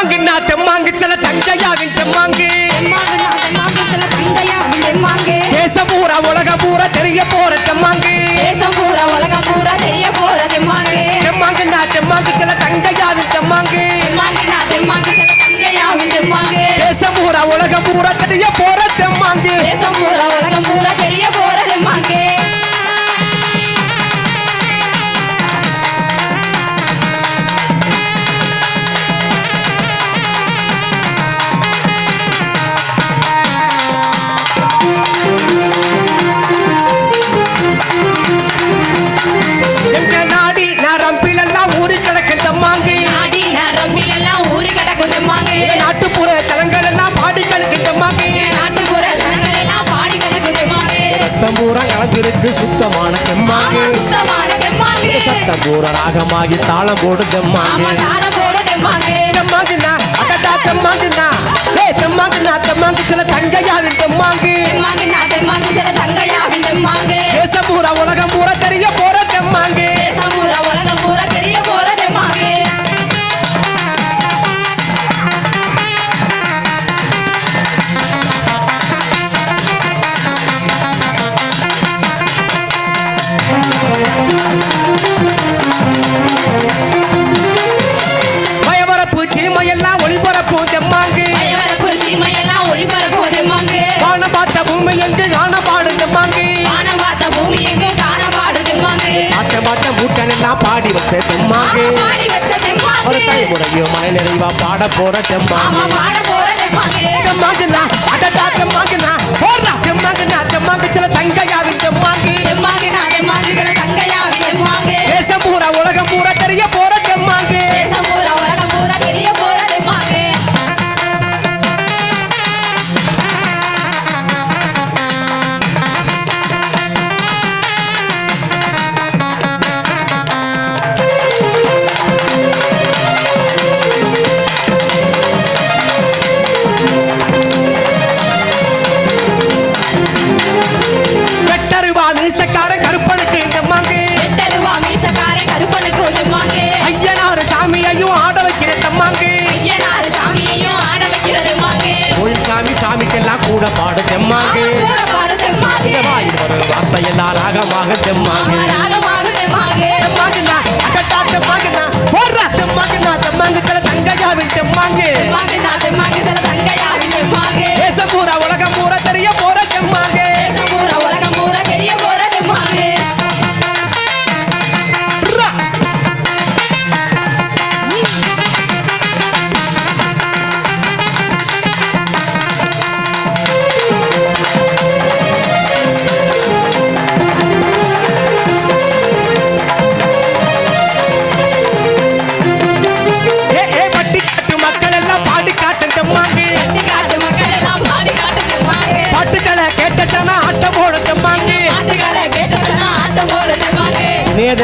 தெம்மாங்குன்னா தெம்மாங்கு சில தங்கையாவின் தெம்மாங்கு. தெம்மாங்கு நான் தெம்மாங்கு சில தங்கையாவின் தெம்மாங்கு. தேசம் பூரா உலகம் பூரா தெரிய போற தெம்மாங்கு. கலந்திருக்கு சுத்தமான தெம்மாங்கு சத்தம் பூரா ராகமாகி தாளம் போடு தெம்மாங்கு தெம்மாங்குண்ணா அடடா தெம்மாங்குண்ணா ஏ தெம்மாங்குண்ணா தெம்மாங்கு சில தங்கையாவின் தெம்மாங்கு. தெம்மாங்கு சில தங்கையாவின் தெம்மாங்கு. பூமி எங்கு? காண பாடு தெம்மாங்கு வானம் பார்த்த பூமி எங்கு? காண பாடு தெம்மாங்கு ஆட்ட மாட்ட மூட்டன் எல்லாம் பாடி வச்ச வச்ச ஒரு தெம்மாங்கு தலைமுறையும் மன நிறைவா பாட போற தெம்மாங்கு தெம்மாங்குண்ணா அடடா தெம்மாங்குண்ணா போடுறா தெம்மாங்குண்ணா தெம்மாங்கு கருப்பனுக்கு தெம்மாங்கு. கருப்பனுக்கு தெம்மாங்கு. ஐயனாறு சாமியையும் ஆட வைக்கிற தெம்மாங்கு. ஐயனார் சாமியையும் ஆட வைக்கிற தெம்மாங்கு. கோயில் சாமி சாமிக்கெல்லாம் கூட பாடு தெம்மாங்கு. தெம்மாங்கு. வாயில் ஒரு வார்த்தையெல்லாம் ராகமாக தெம்மாங்கு.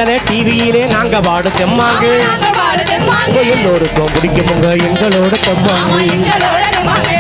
நேதன டிவியிலே நாங்க பாடு தெம்மாங்கு எல்லோருக்கும் பிடிக்கும் எங்களோட தெம்மாங்கு